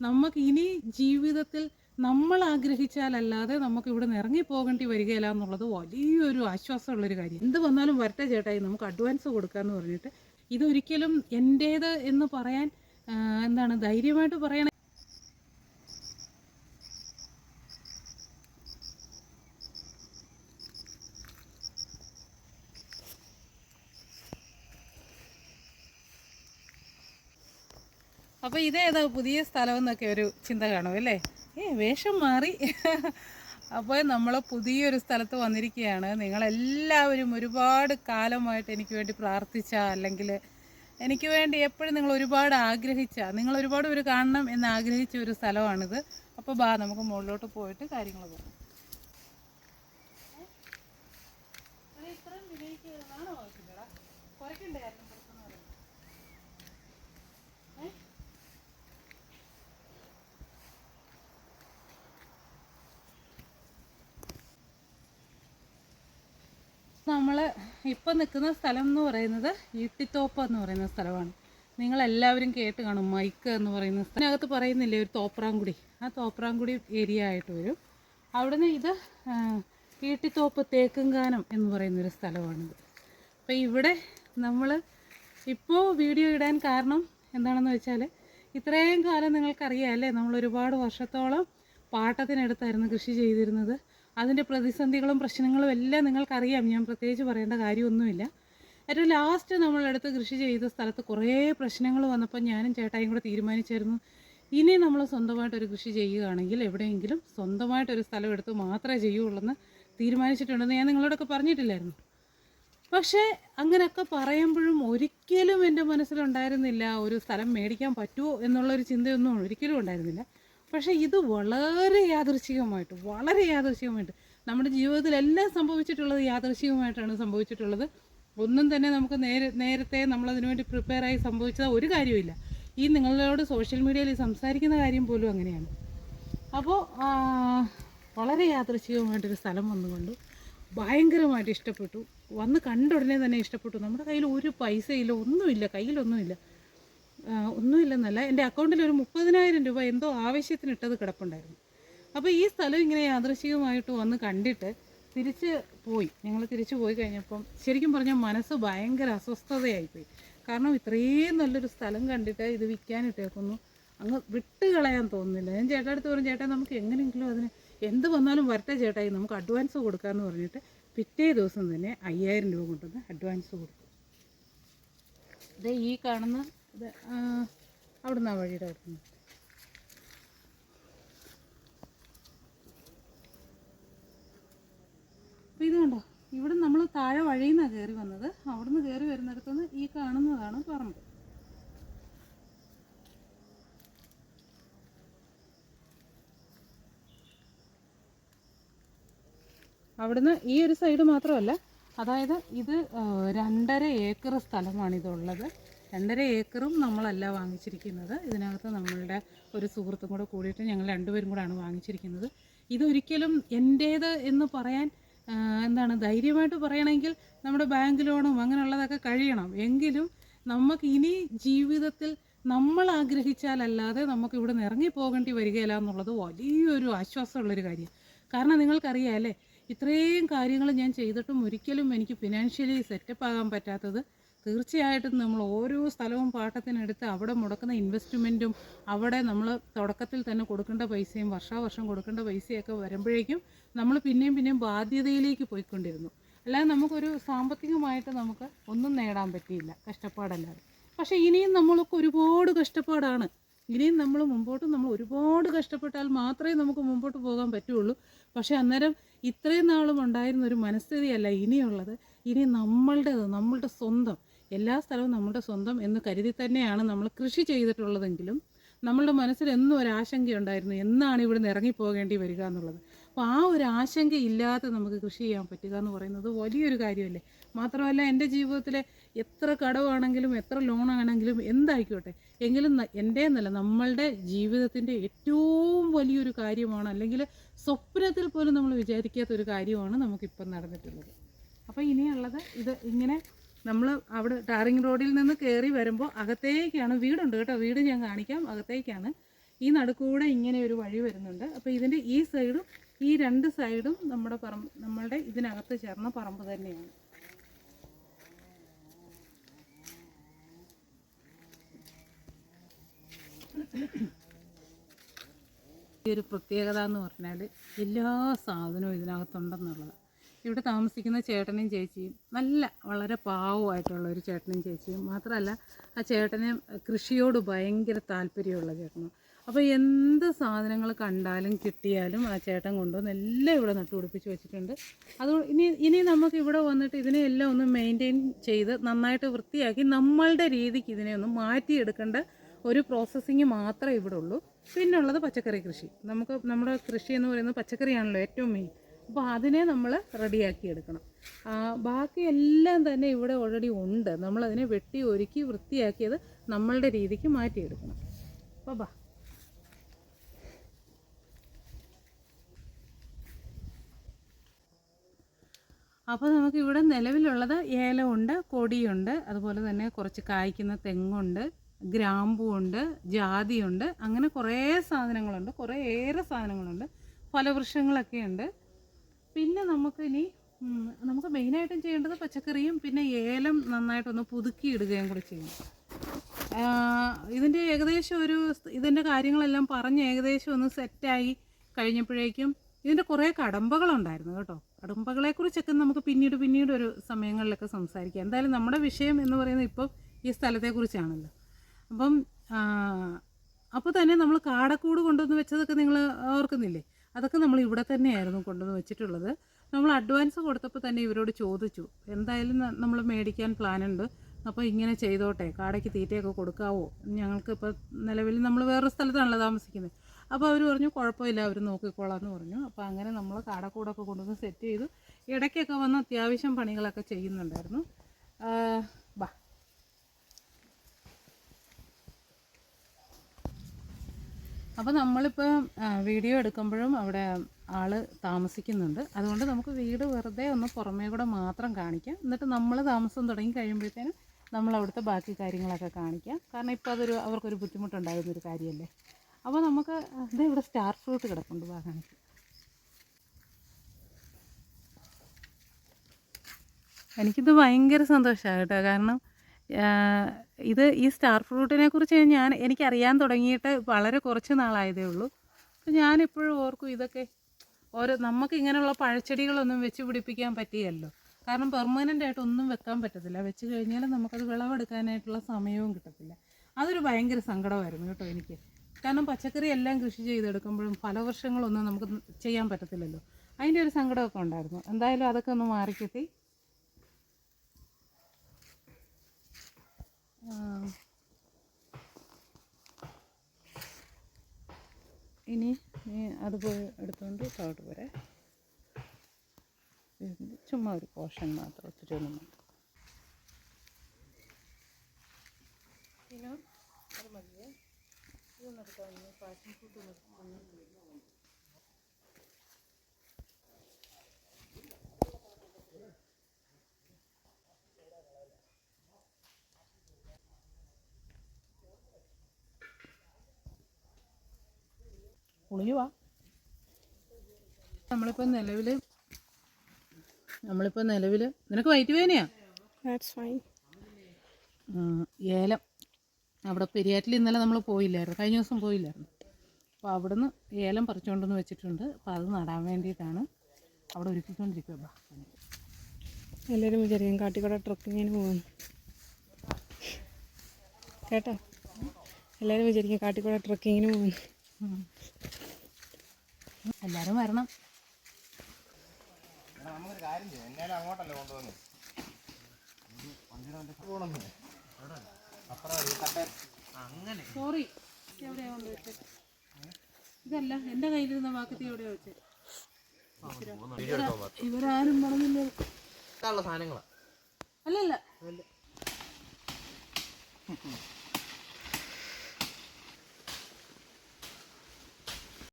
നമുക്ക് ഇനി ജീവിതത്തിൽ നമ്മൾ ആഗ്രഹിച്ചാലല്ലാതെ നമുക്ക് ഇവിടെ നിന്ന് ഇറങ്ങി പോകേണ്ടി വരികയില്ല എന്നുള്ളത് വലിയൊരു ആശ്വാസമുള്ളൊരു കാര്യം. എന്ത് വന്നാലും വരട്ടെ ചേട്ടായി നമുക്ക് അഡ്വാൻസ് കൊടുക്കാമെന്ന് പറഞ്ഞിട്ട്. ഇതൊരിക്കലും എന്റേത് എന്ന് പറയാൻ എന്താണ് ധൈര്യമായിട്ട് പറയണ അപ്പോൾ ഇതേതാ പുതിയ സ്ഥലം എന്നൊക്കെ ഒരു ചിന്ത കാണും അല്ലേ? ഏ വേഷം മാറി. അപ്പോൾ നമ്മൾ പുതിയൊരു സ്ഥലത്ത് വന്നിരിക്കുകയാണ്. നിങ്ങളെല്ലാവരും ഒരുപാട് കാലമായിട്ട് എനിക്ക് വേണ്ടി പ്രാർത്ഥിച്ച അല്ലെങ്കിൽ എനിക്ക് വേണ്ടി എപ്പോഴും നിങ്ങൾ ഒരുപാട് ആഗ്രഹിച്ച നിങ്ങൾ ഒരുപാട് പേര് കാണണം എന്ന് ആഗ്രഹിച്ച ഒരു സ്ഥലമാണിത്. അപ്പോൾ ബാ നമുക്ക് മുകളിലോട്ട് പോയിട്ട് കാര്യങ്ങൾ പറയാം ഇപ്പം നിൽക്കുന്ന സ്ഥലം എന്ന് പറയുന്നത് ഈട്ടിത്തോപ്പ് എന്ന് പറയുന്ന സ്ഥലമാണ്. നിങ്ങളെല്ലാവരും കേട്ട് കാണും. മൈക്ക് എന്ന് പറയുന്ന സ്ഥലം. അതിനകത്ത് പറയുന്നില്ലേ ഒരു തോപ്രാങ്കുടി ആ തോപ്രാങ്കുടി ഏരിയ ആയിട്ട് വരും. അവിടുന്ന് ഇത് ഈട്ടിത്തോപ്പ് തേക്കുംകാനം എന്ന് പറയുന്നൊരു സ്ഥലമാണിത്. അപ്പോൾ ഇവിടെ നമ്മൾ ഇപ്പോൾ വീഡിയോ ഇടാൻ കാരണം എന്താണെന്ന് വെച്ചാൽ ഇത്രയും കാലം നിങ്ങൾക്കറിയാം അല്ലേ? നമ്മൾ ഒരുപാട് വർഷത്തോളം പാട്ടത്തിനടുത്തായിരുന്നു കൃഷി ചെയ്തിരുന്നത്. അതിന്റെ പ്രതിസന്ധികളും പ്രശ്നങ്ങളും എല്ലാം നിങ്ങൾക്കറിയാം. ഞാൻ പ്രത്യേകിച്ച് പറയേണ്ട കാര്യമൊന്നുമില്ല. ഏറ്റവും ലാസ്റ്റ് നമ്മളെടുത്ത് കൃഷി ചെയ്ത സ്ഥലത്ത് കുറേ പ്രശ്നങ്ങൾ വന്നപ്പോൾ ഞാനും ചേട്ടായും കൂടെ തീരുമാനിച്ചായിരുന്നു. ഇനി നമ്മൾ സ്വന്തമായിട്ടൊരു കൃഷി ചെയ്യുകയാണെങ്കിൽ എവിടെയെങ്കിലും സ്വന്തമായിട്ടൊരു സ്ഥലം എടുത്ത് മാത്രമേ ചെയ്യുള്ളൂ എന്ന് തീരുമാനിച്ചിട്ടുണ്ടെന്ന് ഞാൻ നിങ്ങളോടൊക്കെ പറഞ്ഞിട്ടില്ലായിരുന്നു. പക്ഷേ അങ്ങനെയൊക്കെ പറയുമ്പോഴും ഒരിക്കലും എന്റെ മനസ്സിലുണ്ടായിരുന്നില്ല ഒരു സ്ഥലം മേടിക്കാൻ പറ്റുമോ എന്നുള്ളൊരു ചിന്തയൊന്നും ഒരിക്കലും ഉണ്ടായിരുന്നില്ല. പക്ഷേ ഇത് വളരെ യാദൃശികമായിട്ട് വളരെ യാദൃശികമായിട്ട് നമ്മുടെ ജീവിതത്തിൽ എല്ലാം സംഭവിച്ചിട്ടുള്ളത് യാദൃശികമായിട്ടാണ് സംഭവിച്ചിട്ടുള്ളത്. ഒന്നും തന്നെ നമുക്ക് നേരെ നേരത്തെ നമ്മളതിനു വേണ്ടി പ്രിപ്പയർ ആയി സംഭവിച്ചത് ഒരു കാര്യമില്ല ഈ നിങ്ങളോട് സോഷ്യൽ മീഡിയയിൽ സംസാരിക്കുന്ന കാര്യം പോലും അങ്ങനെയാണ്. അപ്പോൾ വളരെ യാദൃശികമായിട്ടൊരു സ്ഥലം വന്നുകൊണ്ട് ഭയങ്കരമായിട്ട് ഇഷ്ടപ്പെട്ടു. വന്ന് കണ്ട ഉടനെ തന്നെ ഇഷ്ടപ്പെട്ടു. നമ്മുടെ കയ്യിൽ ഒരു പൈസയില്ല ഒന്നുമില്ല കയ്യിലൊന്നുമില്ല. ഒന്നുമില്ലെന്നല്ല എന്റെ അക്കൗണ്ടിൽ ഒരു മുപ്പതിനായിരം രൂപ എന്തോ ആവശ്യത്തിന് ഇട്ടത് കിടപ്പുണ്ടായിരുന്നു. അപ്പോൾ ഈ സ്ഥലം ഇങ്ങനെ യാദൃശികമായിട്ട് വന്ന് കണ്ടിട്ട് തിരിച്ച് പോയി. ഞങ്ങൾ തിരിച്ചു പോയി കഴിഞ്ഞപ്പം ശരിക്കും പറഞ്ഞാൽ മനസ്സ് ഭയങ്കര അസ്വസ്ഥതയായിപ്പോയി. കാരണം ഇത്രയും നല്ലൊരു സ്ഥലം കണ്ടിട്ട് ഇത് വിൽക്കാനിട്ടേക്കുന്നു അങ്ങ് വിട്ട് കളയാൻ തോന്നുന്നില്ല. ഞാൻ ചേട്ടാ അടുത്ത് പറഞ്ഞു ചേട്ടാ നമുക്ക് എങ്ങനെയെങ്കിലും അതിന് എന്ത് വന്നാലും വരട്ടെ ചേട്ടായി നമുക്ക് അഡ്വാൻസ് കൊടുക്കാമെന്ന് പറഞ്ഞിട്ട് പിറ്റേ ദിവസം തന്നെ അയ്യായിരം രൂപ കൊണ്ടുവന്ന് അഡ്വാൻസ് കൊടുത്തു. ഇത് ഈ കാണുന്ന അവിടുന്ന് ആ വഴിയുടെ അവിടുന്ന് അപ്പോൾ ഇത് കണ്ടോ? ഇവിടെ നമ്മൾ താഴെ വഴിയിൽ നിന്നാണ് കയറി വന്നത്. അവിടുന്ന് കയറി വരുന്നിടത്തുനിന്ന് ഈ കാണുന്നതാണ് പറമ്പ്. അവിടുന്ന് ഈ ഒരു സൈഡ് മാത്രമല്ല അതായത് ഇത് രണ്ടര ഏക്കർ സ്ഥലമാണ് ഇതുള്ളത് രണ്ടര ഏക്കറും നമ്മളല്ല വാങ്ങിച്ചിരിക്കുന്നത്. ഇതിനകത്ത് നമ്മളുടെ ഒരു സുഹൃത്തും കൂടെ കൂടിയിട്ട് ഞങ്ങൾ രണ്ടുപേരും കൂടാണ് വാങ്ങിച്ചിരിക്കുന്നത്. ഇതൊരിക്കലും എന്റേത് എന്ന് പറയാൻ എന്താണ് ധൈര്യമായിട്ട് പറയണമെങ്കിൽ നമ്മുടെ ബാങ്ക് ലോണും അങ്ങനെയുള്ളതൊക്കെ കഴിയണം. എങ്കിലും നമുക്ക് ഇനി ജീവിതത്തിൽ നമ്മൾ ആഗ്രഹിച്ചാലല്ലാതെ നമുക്ക് ഇവിടെ നിന്ന് ഇറങ്ങി പോകേണ്ടി വരികയില്ല എന്നുള്ളത് വലിയൊരു ആശ്വാസമുള്ളൊരു കാര്യം. കാരണം നിങ്ങൾക്കറിയാം അല്ലേ? ഇത്രയും കാര്യങ്ങൾ ഞാൻ ചെയ്തിട്ടും ഒരിക്കലും എനിക്ക് ഫിനാൻഷ്യലി സെറ്റപ്പ് ആകാൻ പറ്റാത്തത് തീർച്ചയായിട്ടും നമ്മൾ ഓരോ സ്ഥലവും പാട്ടത്തിനെടുത്ത് അവിടെ മുടക്കുന്ന ഇൻവെസ്റ്റ്മെന്റും അവിടെ നമ്മൾ തുടക്കത്തിൽ തന്നെ കൊടുക്കേണ്ട പൈസയും വർഷാവർഷം കൊടുക്കേണ്ട പൈസയൊക്കെ വരുമ്പോഴേക്കും നമ്മൾ പിന്നെയും പിന്നെയും ബാധ്യതയിലേക്ക് പോയിക്കൊണ്ടിരുന്നു. അല്ലാതെ നമുക്കൊരു സാമ്പത്തികമായിട്ട് നമുക്ക് ഒന്നും നേടാൻ പറ്റിയില്ല കഷ്ടപ്പാടല്ലാതെ. പക്ഷേ ഇനിയും നമ്മൾക്ക് ഒരുപാട് കഷ്ടപ്പാടാണ്. ഇനിയും നമ്മൾ മുമ്പോട്ട് നമ്മൾ ഒരുപാട് കഷ്ടപ്പെട്ടാൽ മാത്രമേ നമുക്ക് മുമ്പോട്ട് പോകാൻ പറ്റുള്ളൂ. പക്ഷേ അന്നേരം ഇത്രയും നാളും ഉണ്ടായിരുന്ന ഒരു മനസ്ഥിതിയല്ല ഇനിയുള്ളത്. ഇനി നമ്മളുടേത് നമ്മളുടെ സ്വന്തം എല്ലാ സ്ഥലവും നമ്മുടെ സ്വന്തം എന്ന് കരുതി തന്നെയാണ് നമ്മൾ കൃഷി ചെയ്തിട്ടുള്ളതെങ്കിലും നമ്മളുടെ മനസ്സിൽ എന്നും ഒരു ആശങ്കയുണ്ടായിരുന്നു എന്നാണ് ഇവിടുന്ന് ഇറങ്ങിപ്പോകേണ്ടി വരിക എന്നുള്ളത്. അപ്പോൾ ആ ഒരു ആശങ്ക ഇല്ലാതെ നമുക്ക് കൃഷി ചെയ്യാൻ പറ്റുക എന്ന് പറയുന്നത് വലിയൊരു കാര്യമല്ലേ? മാത്രമല്ല എന്റെ ജീവിതത്തിലെ എത്ര കടവാണെങ്കിലും എത്ര ലോണാണെങ്കിലും എന്തായിക്കോട്ടെ. എങ്കിലും എന്റെ എന്നല്ല നമ്മളുടെ ജീവിതത്തിന്റെ ഏറ്റവും വലിയൊരു കാര്യമാണ് അല്ലെങ്കിൽ സ്വപ്നത്തിൽ പോലും നമ്മൾ വിചാരിക്കാത്ത ഒരു കാര്യമാണ് നമുക്കിപ്പം നടന്നിട്ടുള്ളത്. അപ്പോൾ ഇനിയുള്ളത് ഇത് ഇങ്ങനെ നമ്മൾ അവിടെ ടാറിങ് റോഡിൽ നിന്ന് കയറി വരുമ്പോൾ അകത്തേക്കാണ് വീടുണ്ട് കേട്ടോ. വീട് ഞാൻ കാണിക്കാം. അകത്തേക്കാണ്. ഈ നടുക്കൂടെ ഇങ്ങനെ ഒരു വഴി വരുന്നുണ്ട്. അപ്പോൾ ഇതിന്റെ ഈ സൈഡും ഈ രണ്ട് സൈഡും നമ്മുടെ പറമ്പ് നമ്മളുടെ ഇതിനകത്ത് ചേർന്ന പറമ്പ് തന്നെയാണ്. ഈ ഒരു പ്രത്യേകത എന്ന് പറഞ്ഞാൽ എല്ലാ സാധനവും ഇതിനകത്തുണ്ടെന്നുള്ളത്. ഇവിടെ താമസിക്കുന്ന ചേട്ടനും ചേച്ചിയും നല്ല വളരെ പാവമായിട്ടുള്ള ഒരു ചേട്ടനും ചേച്ചിയും മാത്രമല്ല ആ ചേട്ടന് കൃഷിയോട് ഭയങ്കര താല്പര്യമുള്ള ചേട്ടനും. അപ്പോൾ എന്ത് സാധനങ്ങൾ കണ്ടാലും കിട്ടിയാലും ആ ചേട്ടൻ കൊണ്ടുവന്ന് എല്ലാം ഇവിടെ നട്ടുപിടിപ്പിച്ച് വെച്ചിട്ടുണ്ട്. അത് ഇനി ഇനി നമുക്ക് ഇവിടെ വന്നിട്ട് ഇതിനെ എല്ലാം ഒന്ന് മെയിന്റെയിൻ ചെയ്ത് നന്നായിട്ട് വൃത്തിയാക്കി നമ്മളുടെ രീതിക്ക് ഇതിനെ ഒന്ന് മാറ്റിയെടുക്കേണ്ട ഒരു പ്രോസസ്സിങ് മാത്രമേ ഇവിടെ ഉള്ളൂ. പിന്നുള്ളത് പച്ചക്കറി കൃഷി. നമുക്ക് നമ്മുടെ കൃഷി എന്ന് പറയുന്നത് പച്ചക്കറിയാണല്ലോ ഏറ്റവും മെയിൻ അപ്പോൾ അതിനെ നമ്മൾ റെഡിയാക്കി എടുക്കണം ബാക്കി എല്ലാം തന്നെ ഇവിടെ ഓൾറെഡി ഉണ്ട്. നമ്മളതിനെ വെട്ടി ഒരുക്കി വൃത്തിയാക്കിയത് നമ്മളുടെ രീതിക്ക് മാറ്റിയെടുക്കണം. അപ്പോൾ ബാ. അപ്പോൾ നമുക്ക് ഇവിടെ നിലവിലുള്ളത് ഏലമുണ്ട് കൊടിയുണ്ട് അതുപോലെ തന്നെ കുറച്ച് കായ്ക്കുന്ന തെങ്ങുണ്ട് ഗ്രാമ്പുണ്ട് ജാതിയുണ്ട് അങ്ങനെ കുറേ സാധനങ്ങളുണ്ട് കുറേ ഏറെ സാധനങ്ങളുണ്ട് ഫലവൃക്ഷങ്ങളൊക്കെ ഉണ്ട് പിന്നെ നമുക്ക് ഇനി നമുക്ക് മെയിനായിട്ടും ചെയ്യേണ്ടത് പച്ചക്കറിയും പിന്നെ ഏലം നന്നായിട്ടൊന്ന് പുതുക്കിയിടുകയും കൂടി ചെയ്യണം. ആ, ഇതിന്റെ ഏകദേശം ഒരു ഇതിന്റെ കാര്യങ്ങളെല്ലാം പറഞ്ഞ് ഏകദേശം ഒന്ന് സെറ്റായി കഴിഞ്ഞപ്പോഴേക്കും ഇതിന്റെ കുറേ കടമ്പകളുണ്ടായിരുന്നു കേട്ടോ. കടമ്പകളെക്കുറിച്ചൊക്കെ നമുക്ക് പിന്നീട് പിന്നീട് ഒരു സമയങ്ങളിലൊക്കെ സംസാരിക്കാം. എന്തായാലും നമ്മുടെ വിഷയം എന്ന് പറയുന്നത് ഇപ്പം ഈ സ്ഥലത്തെക്കുറിച്ചാണല്ലോ. അപ്പം അപ്പോൾ തന്നെ നമ്മൾ കാടക്കൂട് കൊണ്ടുവന്ന് വെച്ചതൊക്കെ നിങ്ങൾ ഓർക്കുന്നില്ലേ? അതൊക്കെ നമ്മൾ ഇവിടെ തന്നെയായിരുന്നു കൊണ്ടുവന്ന് വെച്ചിട്ടുള്ളത്. നമ്മൾ അഡ്വാൻസ് കൊടുത്തപ്പോൾ തന്നെ ഇവരോട് ചോദിച്ചു എന്തായാലും നമ്മൾ മേടിക്കാൻ പ്ലാൻ ഉണ്ട്. അപ്പോൾ ഇങ്ങനെ ചെയ്തോട്ടെ. കാടയ്ക്ക് തീറ്റയൊക്കെ കൊടുക്കാവോ? ഞങ്ങൾക്ക് ഇപ്പോൾ നിലവിൽ നമ്മൾ വേറൊരു സ്ഥലത്താണല്ലോ താമസിക്കുന്നത്. അപ്പോൾ അവർ പറഞ്ഞു കുഴപ്പമില്ല. അവർ നോക്കിക്കോളാം എന്ന് പറഞ്ഞു. അപ്പോൾ അങ്ങനെ നമ്മൾ കാടക്കൂടൊക്കെ കൊണ്ടുവന്ന് സെറ്റ് ചെയ്തു. ഇടയ്ക്കൊക്കെ വന്ന് അത്യാവശ്യം പണികളൊക്കെ ചെയ്യുന്നുണ്ടായിരുന്നു. ബാ. അപ്പോൾ നമ്മളിപ്പോൾ വീഡിയോ എടുക്കുമ്പോഴും അവിടെ ആൾ താമസിക്കുന്നുണ്ട്. അതുകൊണ്ട് നമുക്ക് വീട് വെറുതെ ഒന്ന് പുറമേ കൂടെ മാത്രം കാണിക്കാം. എന്നിട്ട് നമ്മൾ താമസം തുടങ്ങി കഴിയുമ്പോഴത്തേനും നമ്മൾ അവിടുത്തെ ബാക്കി കാര്യങ്ങളൊക്കെ കാണിക്കാം. കാരണം ഇപ്പോൾ അതൊരു അവർക്കൊരു ബുദ്ധിമുട്ടുണ്ടാകുന്ന ഒരു കാര്യമല്ലേ. അപ്പോൾ നമുക്ക് ഇത് ഇവിടെ സ്റ്റാർ ഫ്രൂട്ട് കിടപ്പുണ്ട്. വാ കാണിക്കാം. എനിക്കിത് ഭയങ്കര സന്തോഷമാണ് കേട്ടോ. കാരണം ഇത് ഈ സ്റ്റാർ ഫ്രൂട്ടിനെ കുറിച്ച് ഞാൻ എനിക്കറിയാൻ തുടങ്ങിയിട്ട് വളരെ കുറച്ച് നാളായതേ ഉള്ളൂ. അപ്പം ഞാനിപ്പോഴും ഓർക്കും ഇതൊക്കെ ഓരോ നമുക്ക് ഇങ്ങനെയുള്ള പഴച്ചെടികളൊന്നും വെച്ച് പിടിപ്പിക്കാൻ പറ്റിയല്ലോ. കാരണം പെർമനന്റ് ആയിട്ട് ഒന്നും വെക്കാൻ പറ്റത്തില്ല. വെച്ച് കഴിഞ്ഞാൽ നമുക്കത് വിളവെടുക്കാനായിട്ടുള്ള സമയവും കിട്ടത്തില്ല. അതൊരു ഭയങ്കര സങ്കടമായിരുന്നു കേട്ടോ എനിക്ക്. കാരണം പച്ചക്കറി എല്ലാം കൃഷി ചെയ്തെടുക്കുമ്പോഴും ഫലവൃക്ഷങ്ങളൊന്നും നമുക്ക് ചെയ്യാൻ പറ്റത്തില്ലല്ലോ. അതിന്റെ ഒരു സങ്കടമൊക്കെ ഉണ്ടായിരുന്നു. എന്തായാലും അതൊക്കെ ഒന്ന് മാറിക്കിട്ടി. ഇനി നീ അത് പോയി എടുത്തുകൊണ്ട് താഴോട്ട് വരെ ചുമ്മാ ഒരു പോർഷൻ മാത്രം ഒത്തിരി ഒന്നും വേണ്ട. ഇതൊന്നും പാഷൻ ഫ്രൂട്ട് പുളിയുവാ നമ്മളിപ്പോൾ നിലവിൽ നമ്മളിപ്പോൾ നിലവിൽ നിനക്ക് വയറ്റ് fine. ഏലം. അവിടെ പെരിയാറ്റിൽ ഇന്നലെ നമ്മൾ പോയില്ലായിരുന്നു. കഴിഞ്ഞ ദിവസം പോയില്ലായിരുന്നു. അപ്പോൾ അവിടുന്ന് ഏലം പറിച്ചുകൊണ്ടെന്ന് വെച്ചിട്ടുണ്ട്. അപ്പോൾ അത് നടാൻ വേണ്ടിയിട്ടാണ് അവിടെ ഒരുക്കിക്കൊണ്ടിരിക്കുക എല്ലാവരും വിചാരിക്കും കാട്ടിക്കൂടെ ട്രക്കിങ്ങിന് പോകുന്നു കേട്ടോ? എല്ലാവരും വിചാരിക്കും കാട്ടിക്കൂടെ ട്രക്കിങ്ങിന് പോകുന്നു. എല്ലാവരും വരണം. സോറി എവിടെയാ കൊണ്ടുവച്ചത് ഇതല്ല എന്റെ കയ്യിലിരുന്ന വാക്കത്തി എവിടെയാ വെച്ചത് ഇവരാ- ഇവരാരും പറഞ്ഞില്ല? സാധനങ്ങളാ. അല്ലല്ല.